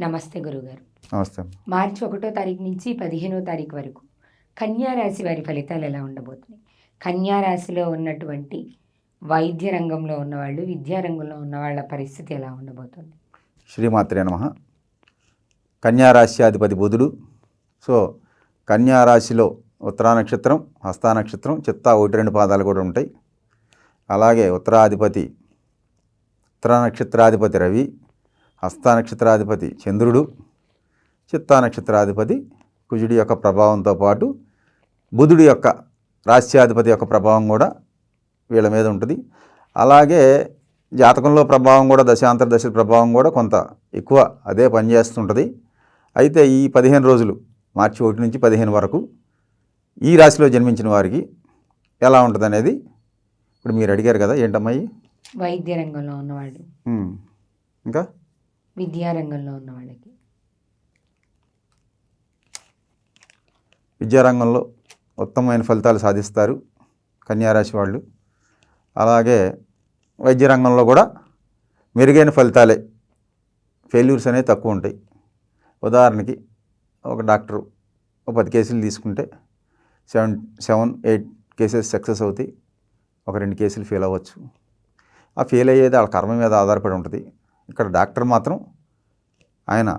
నమస్తే గురుగారు. నమస్తే మార్చి ఒకటో తారీఖు నుంచి పదిహేనో తారీఖు వరకు కన్యా రాశి వారి ఫలితాలు ఎలా ఉండబోతున్నాయి? కన్యా రాశిలో ఉన్నటువంటి వైద్య రంగంలో ఉన్నవాళ్ళు విద్యా రంగంలో ఉన్న వాళ్ళ పరిస్థితి ఎలా ఉండబోతుంది? శ్రీమాత్రే నమ. కన్యారాశ్యాధిపతి బుధుడు. సో కన్యారాశిలో ఉత్తరా నక్షత్రం హస్తా నక్షత్రం చిత్తా ఒకటి రెండు పాదాలు కూడా ఉంటాయి. అలాగే ఉత్తరాధిపతి ఉత్తరా నక్షత్రాధిపతి రవి హస్తా నక్షత్రాధిపతి చంద్రుడు చిత్తా నక్షత్రాధిపతి కుజుడి యొక్క ప్రభావంతో పాటు బుధుడి యొక్క రాశ్యాధిపతి యొక్క ప్రభావం కూడా వీళ్ళ మీద ఉంటుంది. అలాగే జాతకంలో ప్రభావం కూడా దశాంతర దశ ప్రభావం కూడా కొంత ఎక్కువ అదే పనిచేస్తుంటుంది అయితే ఈ పదిహేను రోజులు మార్చి ఒకటి నుంచి పదిహేను వరకు ఈ రాశిలో జన్మించిన వారికి ఎలా ఉంటుంది అనేది ఇప్పుడు మీరు అడిగారు కదా ఏంటమ్మాయి? వైద్య రంగంలో ఉన్నవాళ్ళు. ఇంకా? విద్యా రంగంలో ఉన్న వాళ్ళకి. విద్యారంగంలో ఉత్తమమైన ఫలితాలు సాధిస్తారు కన్యారాశి వాళ్ళు. అలాగే వైద్య రంగంలో కూడా మెరుగైన ఫలితాలే ఫెయిల్యూర్స్ అనేవి తక్కువ ఉంటాయి. ఉదాహరణకి ఒక డాక్టరు ఒక పది కేసులు తీసుకుంటే seven seven eight cases success అవుతాయి ఒక రెండు కేసులు ఫెయిల్ అవ్వచ్చు. ఆ ఫెయిల్ అయ్యేది వాళ్ళ కర్మ మీద ఆధారపడి ఉంటుంది. ఇక్కడ డాక్టర్ మాత్రం ఆయన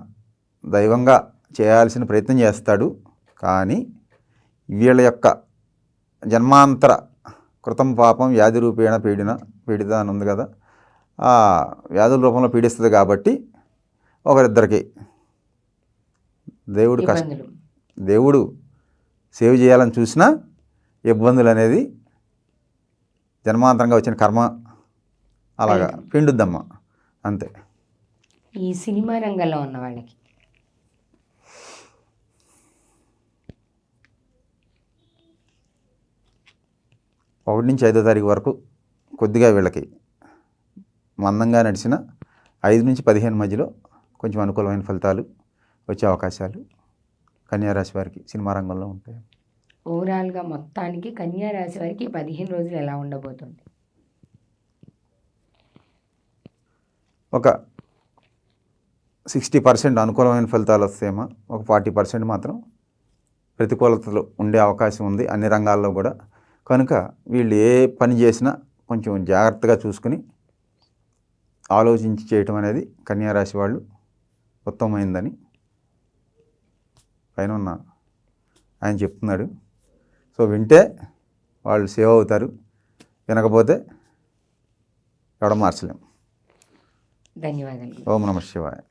దైవంగా చేయాల్సిన ప్రయత్నం చేస్తాడు. కానీ వీళ్ళ యొక్క జన్మాంతర కృతం పాపం వ్యాధి రూపేణ పీడిన పీడిత అని ఉంది కదా ఆ వ్యాధుల రూపంలో పీడిస్తుంది కాబట్టి ఒకరిద్దరికి దేవుడు కష్ట దేవుడు సేవ్ చేయాలని చూసినా ఇబ్బందులు అనేది జన్మాంతరంగా వచ్చిన కర్మ. అలాగా పిండుద్దమ్మ. అంతే. ఈ సినిమా రంగంలో ఉన్న వాళ్ళకి. ఒకటి నుంచి ఐదో తారీఖు వరకు కొద్దిగా వీళ్ళకి మందంగా నడిచిన ఐదు నుంచి పదిహేను మధ్యలో కొంచెం అనుకూలమైన ఫలితాలు వచ్చే అవకాశాలు కన్యారాశి వారికి సినిమా రంగంలో ఉంటాయి. ఓవరాల్గా మొత్తానికి కన్యా రాశి వారికి పదిహేను రోజులు ఎలా ఉండబోతుంది? ఒక సిక్స్టీ పర్సెంట్ అనుకూలమైన ఫలితాలు వస్తాయేమో. ఒక ఫార్టీ పర్సెంట్ మాత్రం ప్రతికూలతలు ఉండే అవకాశం ఉంది అన్ని రంగాల్లో కూడా. కనుక వీళ్ళు ఏ పని చేసినా కొంచెం జాగ్రత్తగా చూసుకుని ఆలోచించి చేయటం అనేది కన్యారాశి వాళ్ళు ఉత్తమమైందని పైన ఉన్న ఆయన చెప్తున్నాడు. సో వింటే వాళ్ళు సేవ్ అవుతారు. వినకపోతే ఎవడ మార్చలేం. ధన్యవాదాలు. ఓం నమ శివాయ.